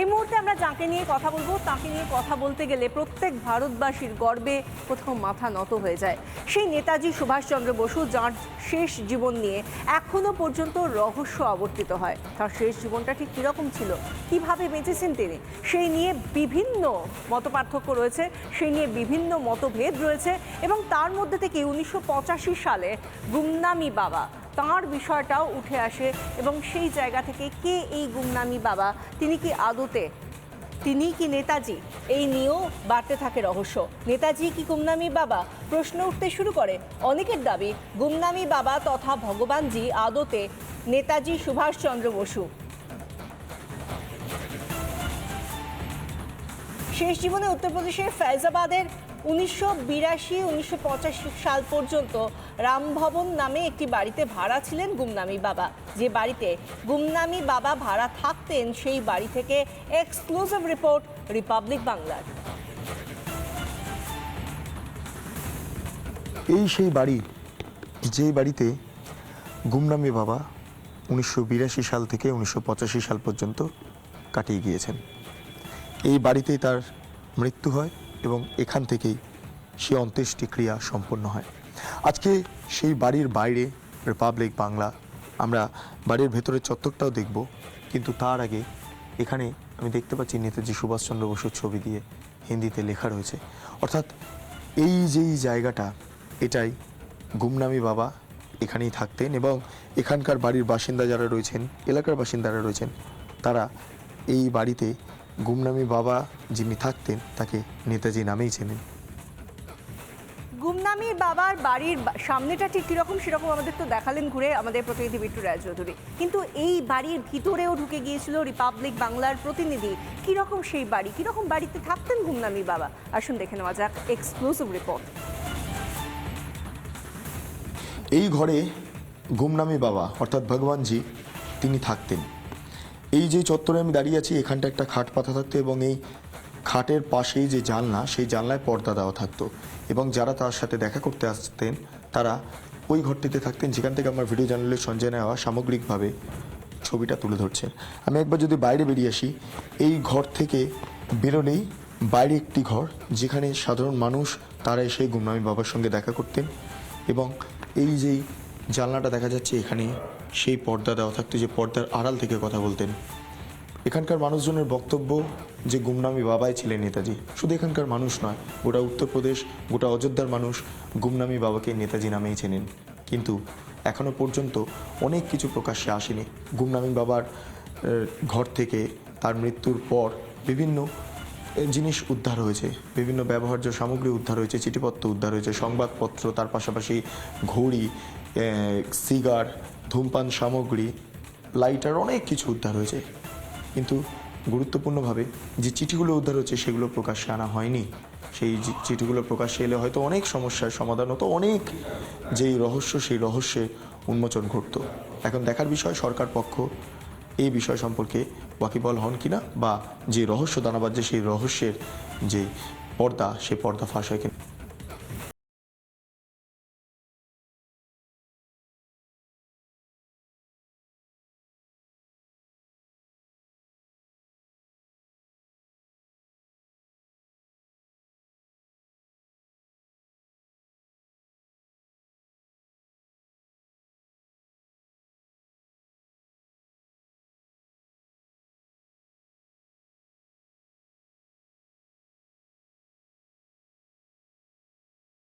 এই মুহূর্তে আমরা যাকে নিয়ে কথা বলব, তাকে নিয়ে কথা বলতে গেলে প্রত্যেক ভারতবাসীর গর্বে কোথাও মাথা নত হয়ে যায়। সেই নেতাজি সুভাষচন্দ্র বসু, যার শেষ জীবন নিয়ে এখনও পর্যন্ত রহস্য আবর্তিত হয়। তার শেষ জীবনটা ঠিক কীরকম ছিল? কীভাবে বেঁচেছেন তিনি? সেই নিয়ে বিভিন্ন মতপার্থক্য রয়েছে, সেই নিয়ে বিভিন্ন মতভেদ রয়েছে এবং তার মধ্যে থেকে উনিশশো পঁচাশি সালে গুমনামি বাবা তাঁর বিষয়টাও উঠে আসে এবং সেই জায়গা থেকে কে এই গুমনামি বাবা? তিনি কি আদতে? তিনি কি নেতাজি? এই নিয়েও বাড়তে থাকে রহস্য। নেতাজি কি গুমনামি বাবা? প্রশ্ন উঠতে শুরু করে। অনেকের দাবি, গুমনামি বাবা তথা ভগবানজি আদতে নেতাজি সুভাষচন্দ্র বসু। শেষ জীবনে উত্তরপ্রদেশের ফৈজাবাদের উনিশশো বিরাশি, উনিশশো সাল পর্যন্ত রামভবন নামে একটি বাড়িতে ভাড়া ছিলেন গুমনামি বাবা। যে বাড়িতে গুমনামি বাবা ভাড়া থাকতেন, সেই বাড়ি থেকে এক্সক্লুসিভ রিপোর্ট, রিপাবলিক বাংলার। এই সেই বাড়ি, যে বাড়িতে গুমনামি বাবা উনিশশো বিরাশি সাল থেকে উনিশশো পঁচাশি সাল পর্যন্ত কাটিয়ে গিয়েছেন। এই বাড়িতেই তার মৃত্যু হয় এবং এখান থেকেই সে অন্ত্যেষ্টিক্রিয়া সম্পন্ন হয়। আজকে সেই বাড়ির বাইরে রিপাবলিক বাংলা, আমরা বাড়ির ভেতরের চত্বরটাও দেখব। কিন্তু তার আগে এখানে আমি দেখতে পাচ্ছি নেতাজি সুভাষচন্দ্র বসুর ছবি দিয়ে হিন্দিতে লেখা রয়েছে। অর্থাৎ এই যেই জায়গাটা, এটাই গুমনামি বাবা এখানেই থাকতেন এবং এখানকার বাড়ির বাসিন্দা যারা রয়েছেন, এলাকার বাসিন্দারা রয়েছেন, তারা এই বাড়িতে গুমনামি বাবা যিনি থাকতেন তাকে নেতাজি নামেই চেনেন। গুমনামি বাবার বাড়ির সামনেটা ঠিক কীরকম সেরকম আমাদের তো দেখালেন ঘুরে আমাদের প্রতিনিধি বিট্টু রায়চৌধুরী কিন্তু এই বাড়ির ভিতরেও ঢুকে গিয়েছিল রিপাবলিক বাংলার প্রতিনিধি। কীরকম সেই বাড়ি? কীরকম বাড়িতে থাকতেন গুমনামি বাবা? আসুন দেখে নেওয়া যাক এক্সক্লুসিভ রিপোর্ট। এই ঘরে গুমনামি বাবা অর্থাৎ ভগবানজি তিনি থাকতেন। এই যে চত্বরে আমি দাঁড়িয়ে আছি, এখানটা একটা খাট পাতা থাকতো এবং এই খাটের পাশেই যে জানলা, সেই জানলায় পর্দা দেওয়া থাকতো। এবং যারা তার সাথে দেখা করতে আসতেন, তারা ওই ঘরটিতে থাকতেন, যেখান থেকে আমার ভিডিও জার্নালের সঞ্জয় নেওয়া সামগ্রিকভাবে ছবিটা তুলে ধরছে আমি একবার যদি বাইরে বেরিয়ে আসি, এই ঘর থেকে বেরোলেই বাইরে একটি ঘর, যেখানে সাধারণ মানুষ, তারা এসে গুমনামি বাবার সঙ্গে দেখা করতেন। এবং এই যেই জানলাটা দেখা যাচ্ছে, এখানে সেই পর্দা দেওয়া থাকতো যে পর্দার আড়াল থেকে কথা বলতেন। এখানকার মানুষজনের বক্তব্য যে গুমনামি বাবাই ছিলেন নেতাজি, শুধু এখানকার মানুষ নয়, গোটা উত্তরপ্রদেশ, গোটা অযোধ্যার মানুষ গুমনামি বাবাকে নেতাজি নামেই চেনেন। কিন্তু এখনও পর্যন্ত অনেক কিছু প্রকাশ্যে আসেনি। গুমনামি বাবার ঘর থেকে তার মৃত্যুর পর বিভিন্ন জিনিস উদ্ধার হয়েছে। বিভিন্ন ব্যবহার্য সামগ্রী উদ্ধার হয়েছে, চিঠিপত্র উদ্ধার হয়েছে, সংবাদপত্র, তার পাশাপাশি ঘড়ি সিগার ধূমপান সামগ্রী, লাইটার, অনেক কিছু উদ্ধার হয়েছে। কিন্তু গুরুত্বপূর্ণভাবে যে চিঠিগুলো উদ্ধার হচ্ছে, সেগুলো প্রকাশ্যে আনা হয়নি। সেই চিঠিগুলো প্রকাশ্যে এলে হয়তো অনেক সমস্যার সমাধান হতো, অনেক যেই রহস্য, সেই রহস্যের উন্মোচন ঘটত। এখন দেখার বিষয়, সরকার পক্ষ এই বিষয় সম্পর্কে ওয়াকিবল হন কিনা বা যে রহস্য দানাবাদ যে সেই রহস্যের যে পর্দা, সে পর্দা ফাঁস হয়